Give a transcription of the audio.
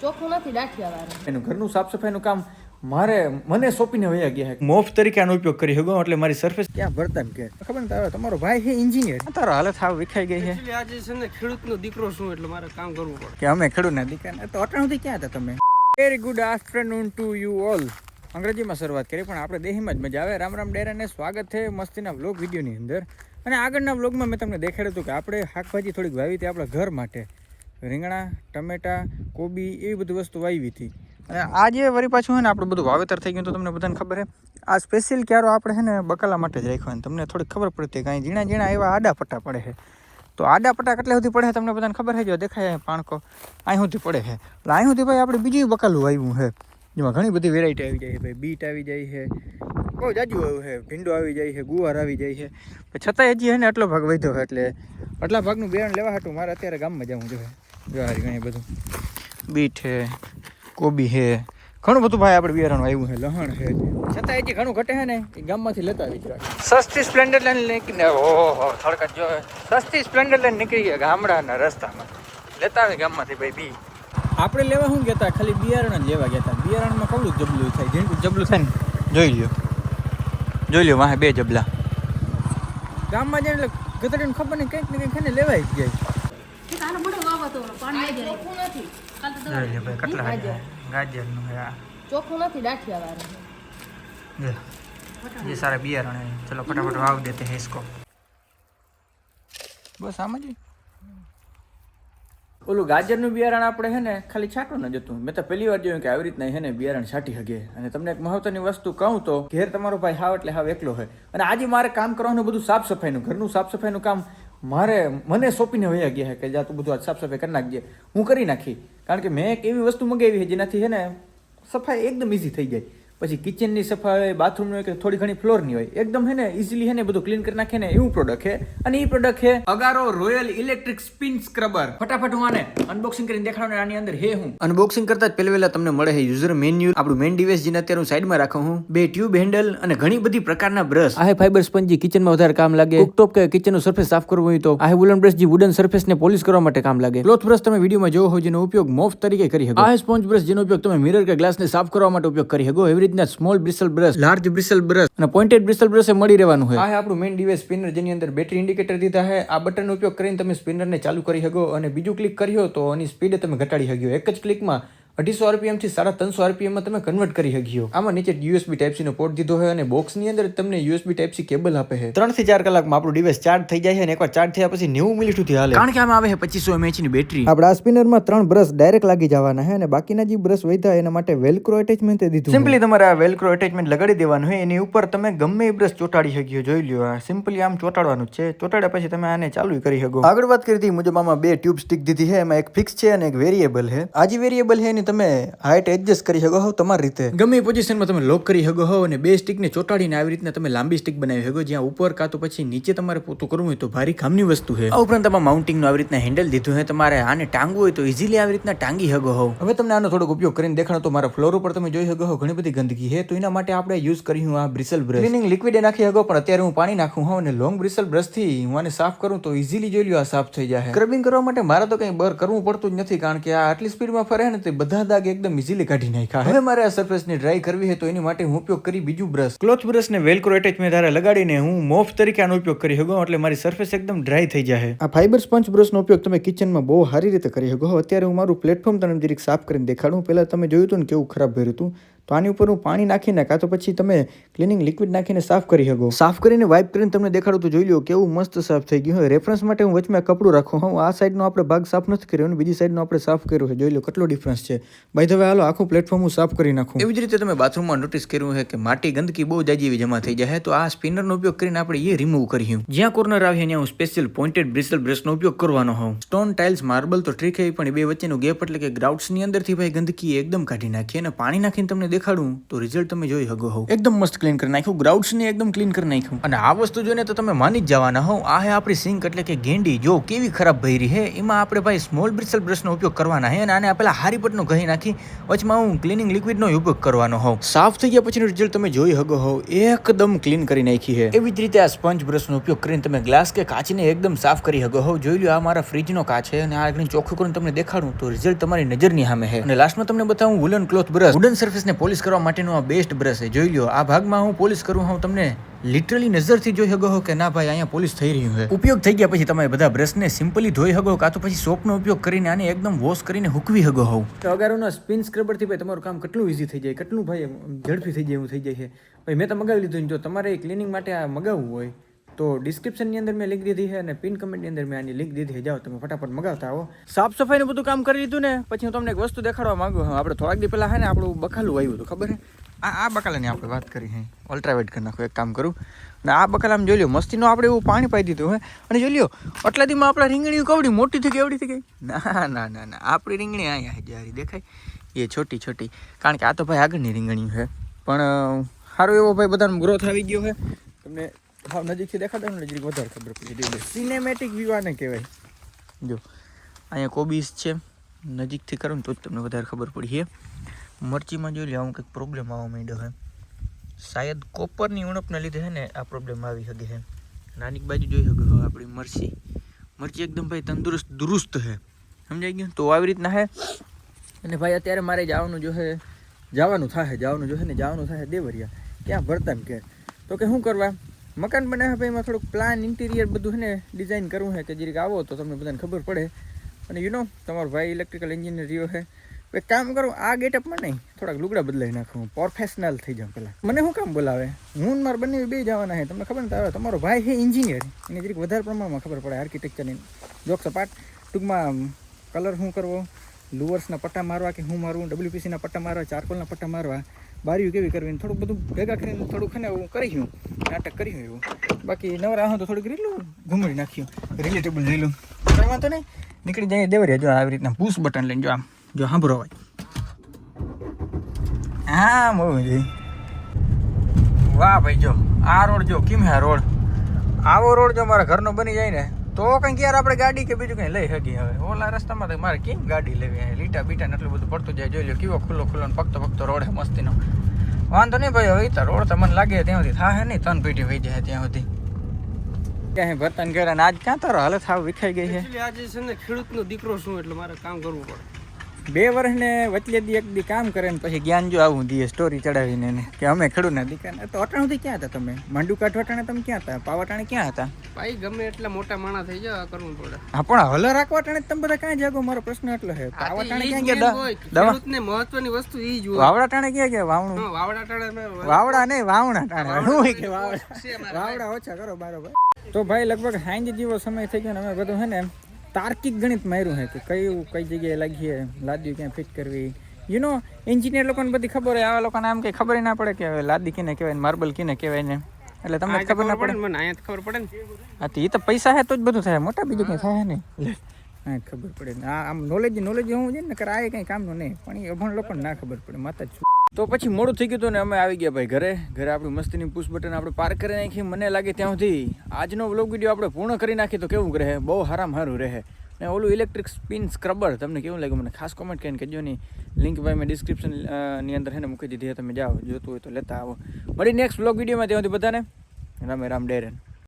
ચોખ્ખું નથી દાઠિયા વાળું એનું ઘરનું સાફ સફાઈનું કામ મારે મને સોંપીને વયા ગયા મોફ તરીકે આનો ઉપયોગ કરી શકો એટલે મારી સરફેસ ક્યાં ભરતા ને કે? ખબર ને તારે તમારો ભાઈ છે એન્જિનિયર તારો હાલત હાવ વિખાઈ ગઈ છે. આજે છે ને ખેડૂતનો દીકરો છું એટલે મારે કામ કરવું પડે. કે અમે ખેડૂતના દીકરા તો અટાણ સુધી ક્યાં હતા તમે? Very good afternoon to you all અંગ્રેજીમાં શરૂઆત કરી પણ આપણે દેહીમાં જ મજા આવે. રામ રામ ડેરાને સ્વાગત છે મસ્તીના વ્લોગ વિડીયોની અંદર. અને આગળના વ્લોગમાં મેં તમને દેખાડ્યું હતું કે આપણે શાકભાજી થોડીક વાવી હતી આપણા ઘર માટે. રીંગણા, ટમેટા, કોબી એવી બધી વસ્તુ વાવી હતી. અને આજે વળી પાછું છે ને આપણું બધું વાવેતર થઈ ગયું તો તમને બધાને ખબર છે આ સ્પેશિયલ ક્યારો આપણે છે ને બકાલા માટે જ રાખ્યો તમને થોડીક ખબર પડતી કાંઈ ઝીણા ઝીણા એવા આડા પટ્ટા પડે છે તો આડા પટ્ટા કેટલે સુધી પડે તમને બધાને ખબર છે જો દેખાય પાણકો. અહીં સુધી પડે છે એટલે અહીં સુધી ભાઈ આપણે બીજું બકાલું આવ્યું છે જેમાં ઘણી બધી વેરાયટી આવી જાય છે ભાઈ. બીટ આવી જાય છે બહુ જાજુ આવ્યું છે ભીંડો આવી જાય છે ગુવાર આવી જાય છે છતાંય હજી છે ને આટલો ભાગ વધ્યો એટલે આટલા ભાગનું બિયારણ લેવા હતું મારે અત્યારે ગામમાં જવું જોઈએ જવારી ઘણી બધું. બીટ છે કોબી છે. ઘણું બધું ભાઈ આપણે બિયારણ આવ્યું છે. લહણ છે. છતાં હજી ઘણું ઘટે છે ને એ ગામમાંથી લેતા આવી સસ્તી સ્પ્લેન્ડર લઈને નીકળીને ઓહો થડકા જો. સસ્તી સ્પ્લેન્ડર લઈને નીકળી ગયા ગામડાના રસ્તામાં. લેતા આવે ગામમાંથી ભાઈ બી. આપણે લેવા શું ગયા ખાલી બિયારણ જ લેવા ગયા હતા. બિયારણમાં કવડું જબલું થાય? જેનું જબલું થાય ને? જોઈ લ્યો. જોઈ લ્યો વાહે બે જબલા. ગામમાં જઈને એટલે ગધડીને ખબર નહીં કંઈક ને કંઈક લેવાય જ જાય આનો મોટો વાવો તો પાણી આવી જાય ચોખ્ખું નથી કાલ તો જોઈ લ્યો ભાઈ કેટલા ગાજર. ગાજરનું છે આ ચોખ્ખું નથી દાઠિયા વાળું ये ये सारे बियर हैं चलो फटाफट वाव देते हैं इसको બસ આમ જ ઓલું ગાજરનું બિયારણ આપણે છે ને ખાલી છાંટું ન જતું મેં તો પહેલી વાર જોયું કે આવી રીતના છે ને બિયારણ છાંટી શકે અને તમને એક મહત્વની વસ્તુ કહું તો ઘેર તમારો ભાઈ હાવ એટલે હાવ એકલો હોય અને આજે મારે કામ કરવાનું બધું સાફ સફાઈનું ઘરનું સાફ સફાઈનું કામ મારે મને સોંપીને વયા ગયા કે જા તું બધું આજ સાફ સફાઈ કરી નાખજે. હું કરી નાખી. કારણ કે મેં એક એવી વસ્તુ મંગાવી છે જેનાથી છે ને સફાઈ એકદમ ઇઝી થઈ જાય. પછી કિચનની સફાઈ હોય બાથરૂમની હોય કે થોડી ઘણી ફ્લોરની હોય એકદમ હે ને ઇઝીલી હે ને બધું ક્લીન કરી નાખે ને એવું પ્રોડક્ટ છે અને એ પ્રોડક્ટ છે Agaro royal electric spin scrubber ફટાફટ હું આને અનબોક્સિંગ કરીને દેખાડો ને આની અંદર હે હું. અનબોક્સિંગ કરતા જ પહેલા પહેલા તમને મળે છે યુઝર મેન્યુ આપણું મેન ડિવાઇસ જેને અત્યારે હું સાઈડમાં રાખું હું બે ટ્યુબ હેન્ડલ અને ઘણી બધી પ્રકારના બ્રશ આ ફાઈબર સ્પંજી કિચનમાં વધારે કામ લાગે. કુકટોપ કે કિચનનું સરફેસ સાફ કરવું હોય તો આ વુલન બ્રશ જે વુડન સરફેસને પોલિશ કરવા માટે કામ લાગે. ક્લોથ બ્રશ તમે વિડીયોમાં જોવો હોય જેનો ઉપયોગ મોફ તરીકે કરી શકો. આ સ્પોન્જ બ્રશ જેનો ઉપયોગ તમે મિરર કે ગ્લાસને સાફ કરવા માટે ઉપયોગ કરી શકો. એવી રીતના small bristle brush large bristle brush અને પોઇન્ટેડ બ્રિસલ બ્રશ મળી રહેવાનું હોય. આ આપણું મેઇન ડિવાઇસ સ્પિનર જેની અંદર બેટરી ઇન્ડિકેટર દીધા છે આ બટનનો ઉપયોગ કરીને તમે સ્પિનરને ચાલુ કરી શકો અને બીજું ક્લિક કર્યો તો એની સ્પીડ તમે ઘટાડી શક્યો એક જ ક્લિકમાં અઢીસો આરપીએમથી સાડા ત્રણસો આરપીએમમાં તમે કન્વર્ટ કરી શક્યો આમાં નીચે યુએસબી ટાઈપ સીનો પોર્ટ દીધો હોય અને બોક્સની અંદર તમને યુએસબી ટાઈપ સી કેબલ આપે છે. ત્રણથી ચાર કલાકમાં આપણું ડિવાઇસ ચાર્જ થઈ જાય છે અને એકવાર ચાર્જ થયા પછી નેવું મિનિટ સુધી હાલે. કારણ કે આમાં આવે છે પચીસો એમએચની બેટરી આપણા સ્પિનરમાં ત્રણ બ્રશ ડાયરેક્ટ લાગી જવાના છે અને બાકીના જે બ્રશ વધ્યા એના માટે વેલ્ક્રો એટેચમેન્ટ દીધું સિમ્પલી તમારે આ વેલ્ક્રો એટેચમેન્ટ લગાડી દેવાનું હોય એની ઉપર તમે ગમે એ બ્રશ ચોટાડી શક્યો જોઈ લ્યો આ. સિમ્પલી આમ ચોટાડવાનું છે. ચોટાડ્યા પછી તમે આને ચાલુ કરી શકો આગળ વાત કરી હતી મુજબ આમાં બે ટ્યુબ સ્ટિક દીધી છે. એમાં એક ફિક્સ છે અને એક વેરિયેબલ છે. આ જે વેરિયેબલ છે એની તમે હાઈટ એડજસ્ટ કરી શકો છો તમારી રીતે. ગમે પોઝિશનમાં તમે લોક કરી શકો છો અને બે સ્ટિકને ચોટાડીને આવી રીતના તમે લાંબી સ્ટિક બનાવી શકો જ્યાં ઉપર કાં તો પછી નીચે તમારે પોતું કરવું હોય તો ભારી કામની વસ્તુ છે. આ ઉપરાંત તમે માઉન્ટિંગનું આવી રીતના હેન્ડલ દીધું છે. તમારે આને ટાંગવું હોય તો ઇઝીલી આવી રીતના ટાંગી શકો હો હવે તમને આનો થોડોક ઉપયોગ કરીને દેખાણો તો મારા ફ્લોર ઉપર તમે જોઈ શકો છો ઘણી બધી ગંદકી છે. તો એના માટે આપણે યુઝ કર્યું આ બ્રિસલ બ્રશ ક્લિનિંગ લિક્વિડ નાખી શકો પણ અત્યારે હું પાણી નાખું હોઉં અને લોંગ બ્રિસલ બ્રશથી હું આને સાફ કરું તો ઇઝીલી જોઈ લ્યો આ સાફ થઈ જાય સ્ક્રબિંગ કરવા માટે મારે તો કંઈ બર કરવું પડતું જ નથી કારણ કે આ આટલી સ્પીડમાં ફરે ને તે બધા દાગ એકદમ ઇઝીલી કાઢી નાખ્યા હવે મારે આ સરફેસ ને ડ્રાય કરવી છે તો એની માટે હું ઉપયોગ કરી બીજું બ્રશ ક્લોથ બ્રશ ને વેલ્ક્રો એટેચમેન્ટ ધારે લગાડીને હું મોફ તરીકે આનો ઉપયોગ કરી શકું એટલે મારી સરફેસ એકદમ ડ્રાય થઈ જાય આ ફાઈબર સ્પંચ બ્રશ નો ઉપયોગ તમે કિચનમાં બહુ સારી રીતે કરી શકો અત્યારે હું મારું પ્લેટફોર્મ તમને જરીક સાફ કરીને દેખાડું. પહેલા તમે જોયું હતું ને કેવું ખરાબ ભર્યું હતું? તો આની ઉપર હું પાણી નાખીને કાં તો પછી તમે ક્લિનિંગ લિક્વિડ નાખીને સાફ કરી શકો. સાફ કરીને વાઇપ કરીને તમને દેખાડું તો જોઈ લો કેવું મસ્ત સાફ થઈ ગયું. હોય રેફરન્સ માટે હું વચમાં કપડું રાખું. હું આ સાઈડનો આપણે ભાગ સાફ નથી કર્યો અને બીજી સાઈડનો આપણે સાફ કર્યો છે. જોઈ લો કેટલો ડિફરન્સ છે. ભાઈ હવે હાલો આખું પ્લેટફોર્મ હું સાફ કરી નાખું. એવી જ રીતે તમે બાથરૂમમાં નોટિસ કર્યું છે કે માટી ગંદકી બહુ જાજી એવી જમા થઈ જાય તો આ સ્પિનરનો ઉપયોગ કરીને આપણે એ રિમૂવ કર્યું જ્યાં કોર્નર આવે ત્યાં હું સ્પેશિયલ પોઈન્ટેડ બ્રિસલ બ્રશનો ઉપયોગ કરવાનો હોઉં. સ્ટોન ટાઇલ્સ માર્બલ તો ટ્રીક પણ એ બે વચ્ચેનો ગેપ એટલે કે ગ્રાઉટ્સની અંદરથી ભાઈ ગંદકી એકદમ કાઢી નાખીએ અને પાણી નાખીને તમને દેખાડું તો રિઝલ્ટ તમે જોઈ શકો હોવ એકદમ મસ્ત ક્લીન કરી નાખ્યું. ગ્રાઉન્ડ્સ ને એકદમ ક્લીન કરી નાખ્યું. અને આ વસ્તુ જોઈને તો તમે માની જ જવાના હો. આ હે આપણી સિંક એટલે કે ગેંડી જો કેવી ખરાબ ભરી હે. એમાં આપણે ભાઈ સ્મોલ બ્રિસલ બ્રશનો ઉપયોગ કરવાના હે અને આને પેલા હારી પટનો ઘહી નાખી વચમાં હું ક્લિનિંગ લિક્વિડનો ઉપયોગ કરવાનો હોઉં. સાફ થઈ ગયા પછીનું રિઝલ્ટ તમે જોઈ શકો હોવ એકદમ ક્લીન કરી નાખી છે એવી જ રીતે આ સ્પંજ બ્રશનો ઉપયોગ કરીને તમે ગ્લાસ કે કાચને એકદમ સાફ કરી શકો હો. જોઈ લો આ મારા ફ્રીજનો કાચ છે અને આ એકદમ ચોખ્ખું કરીને તમને દેખાડું તો રિઝલ્ટ તમારી નજરની સામે છે અને લાસ્ટમાં તમને બતાવું વુલન ક્લોથ બ્રશ વુડન સરફેસને પોલિશ કરવા માટેનું આ બેસ્ટ બ્રશ છે. જોઈ લો આ ભાગમાં હું પોલિશ કરું હું તમને લિટરલી નજરથી જોઈ શકો હો કે ના ભાઈ, અહીંયા પોલીસ થઈ રહ્યું છે. ઉપયોગ થઈ ગયા પછી તમે બધા બ્રશને સિમ્પલી ધોઈ શકો કાં તો પછી સોપનો ઉપયોગ કરીને આને એકદમ વોશ કરીને હૂકવી શકો હો તો અગારોના સ્પિન સ્ક્રબરથી ભાઈ તમારું કામ કેટલું ઇઝી થઈ જાય? કેટલું ભાઈ ઝડપી થઈ જાય એવું થઈ જાય છે? ભાઈ મેં તો મગાવી લીધું જો તમારે ક્લિનિંગ માટે આ મગાવવું હોય તો ડિસ્ક્રિપ્શનની અંદર મેં લિંક દીધી છે અને પિન કમેન્ટની અંદર મેં આની લિંક દીધી જાઓ, તમે ફટાફટ મગાવતા આવો. સાફ સફાઈનું બધું કામ કરી લીધું ને, પછી હું તમને એક વસ્તુ દેખાડવા માંગુ છું. આપણે થોડાક દી પહેલાં હે ને, આપણું બકાલું આવ્યું હતું, ખબર આ આ બકાલાની આપણે વાત કરી હે અલ્ટ્રાવેટ કરી નાખું, એક કામ કરું. અને આ બકાલામ જોઈ લ્યો, મસ્તીનું આપણે એવું પાણી પાઈ દીધું હે અને જોઈ લ્યો, આટલા દીમાં આપણા રીંગણી કવડી મોટી થઈ એવડી થઈ ગઈ. ના ના ના ના, આપણી રીંગણી અહીંયા જારી દેખાય. એ છોટી છોટી. કારણ કે આ તો ભાઈ આગળની રીંગણી છે. પણ સારો એવો ભાઈ બધાનો ગ્રોથ આવી ગયો છે. તમને હાવ નજીકથી દેખાતા ને, નજીક વધારે ખબર પડી જાય. સિનેમેટિક વ્યૂ આને કહેવાય. જો, અહીંયા કોબીસ છે. નજીકથી કરો ને તો જ તમને વધારે ખબર પડી છે મરચીમાં જોઈ લે આવું કંઈક પ્રોબ્લેમ આવવા માંડ્યો છે શાયદ કોપરની ઉણપને લીધે છે ને, આ પ્રોબ્લેમ આવી શકે છે નાની બાજુ જોઈ શકો આપણી મરચી. મરચી એકદમ ભાઈ તંદુરસ્ત, દુરુસ્ત છે સમજાઈ ગયું? તો આવી રીતના છે અને ભાઈ અત્યારે મારે જવાનું જો છે જવાનું થાય જવાનું જો છે ને, જવાનું થાય દેવરિયા. ક્યાં ભરતા કે? તો કે શું કરવા? મકાન બનાવે ભાઈ એમાં થોડુંક પ્લાન ઇન્ટિરિયર બધું છે ને ડિઝાઇન કરવું છે કે જરીક આવો તો તમને બધાને ખબર પડે. અને યુ નો તમારો ભાઈ ઇલેક્ટ્રિકલ એન્જિનિયર રહ્યો છે. એક કામ કરું, આ ગેટઅપમાં નહીં, થોડાક લુગડા બદલાઈ નાખું પ્રોફેશનલ થઈ જાઉં પહેલાં. મને શું કામ બોલાવે? હું મારે મારા બંને બે જવાના છે, તમને ખબર ને આવે તમારો ભાઈ છે એન્જિનિયર એને જરીક વધારે પ્રમાણમાં ખબર પડે આર્કિટેક્ચરની જોક સપાટ ટૂંકમાં કલર શું કરવો? લુવર્સના પટ્ટા મારવા કે હું મારવું ડબ્લ્યુપીસીના પટ્ટા મારવા ચારકોલના પટ્ટા મારવા? બારીઓ કેવી કરવી થોડુંક બધું ભેગા કરીને થોડુંક છે હું કર્યું નાટક કર્યું એવું. બાકી નવરા હા તો થોડુંક રીલું ઘૂમડી નાખ્યું. રિલેટેબલ રીલું. કરવા વાંધો નહીં. નીકળી જાય દેવરિયા જો આવી રીતના પુશ બટન લઈને જો આમ, જો સાંભળો હોય. હા મોજી વાહ ભાઈ, જો. આ રોડ જો, કેમ હે રોડ? આવો રોડ જો મારા ઘરનો બની જાય ને તો કંઈક યાર આપણે ગાડી કે બીજું કંઈ લઈ શકીએ હવે? ઓલા રસ્તામાં તો મારે કેમ ગાડી લેવી લીટા બીટા ને એટલું બધું પડતું જાય, જોઈ લો કેવો ખુલ્લો ખુલ્લો ને પકતો પકતો રોડ હે મસ્તીનો. વાંધો નહીં ભાઈ, હવે તો રોડ તો મને લાગે ત્યાં સુધી થાય નહીં ત્રણ પેટી વહી જાય ત્યાં સુધી. ક્યાંય ભરતાન કર્યા આજ ક્યાં તારો હાલત હાવ વિખાઈ ગઈ છે આજે છે ને ખેડૂતનો દીકરો શું એટલે મારે કામ કરવું પડે. બે વર્ષને વચલે દી એક દી કામ કરે ને પછી જ્ઞાન જો આવું દીએ સ્ટોરી ચડાવીને કે અમે ખેડૂતના દીકરા તો અટાણ સુધી ક્યાં હતા તમે? માંડુ કાઠ વટાણે તમે ક્યાં હતા? પાવાટાણે ક્યાં હતા? ભાઈ ગમે એટલા મોટા માણસ થઈ જાય કરવું પડે. હા પણ હલ રાખવા ટાણે તમે બધા ક્યાં જાગો? મારો પ્રશ્ન એટલો છે. પાવટાણે ક્યાં ગયા? હોય. દવા- દવા? ખેડૂતને મહત્વની વસ્તુ ઈ જ હોય. વાવડા ટાણે ક્યાં ગયા? વાવણું? હા, વાવડા નહીં વાવણા ટાણે. વાવડા કે વાવડા. વાવડા? ઓછા કરો બારો ભાઈ તો ભાઈ લગભગ સાંજ જેવો સમય થઈ ગયો ને અમે બધું છે ને તાર્કિક ગણિત માર્યું હે કે કયું કઈ જગ્યાએ લાગીએ લાદી ક્યાં ફિટ કરવી? યુ નો એન્જિનિયર લોકોને બધી ખબર હોય આવા લોકોને આમ કંઈ ખબર ના પડે કે હવે લાદી કિને કહેવાય માર્બલ કિને કહેવાય ને. એટલે તમને ખબર ના પડે. મને અહીંયા ખબર પડે ને. હા તો એ તો પૈસા હે તો જ બધું થાય. મોટા બીજું કંઈ થાય નહીં. હા ખબર પડે ને. આ આમ નોલેજ નોલેજ હોવું જોઈએ ને નકર આ કંઈ કામનું નહીં. પણ એ અભણ લોકોને ના ખબર પડે. માતા જ છું તો પછી મોડું થઈ ગયું હતું ને અમે આવી ગયા ભાઈ ઘરે. ઘરે આપણી મસ્તીની પુશ બટન આપણે પાર કરી નાખી. મને લાગે ત્યાં સુધી આજનો વ્લોગ વીડિયો આપણે પૂર્ણ કરી નાખીએ તો કેવું રહે? બહુ હારામ હારું રહે. ને ઓલું ઇલેક્ટ્રિક સ્પિન સ્ક્રબર તમને કેવું લાગ્યું? મને ખાસ કોમેન્ટ કરીને કહેજો નહીં લિંક ભાઈ મેં ડિસ્ક્રિપ્શનની અંદર એને મૂકી દીધી તમે જાઓ, જોતું હોય તો લેતા આવો. મળી નેક્સ્ટ વ્લોગ વિડીયોમાં ત્યાં સુધી બધાને રામે રામ ડેરન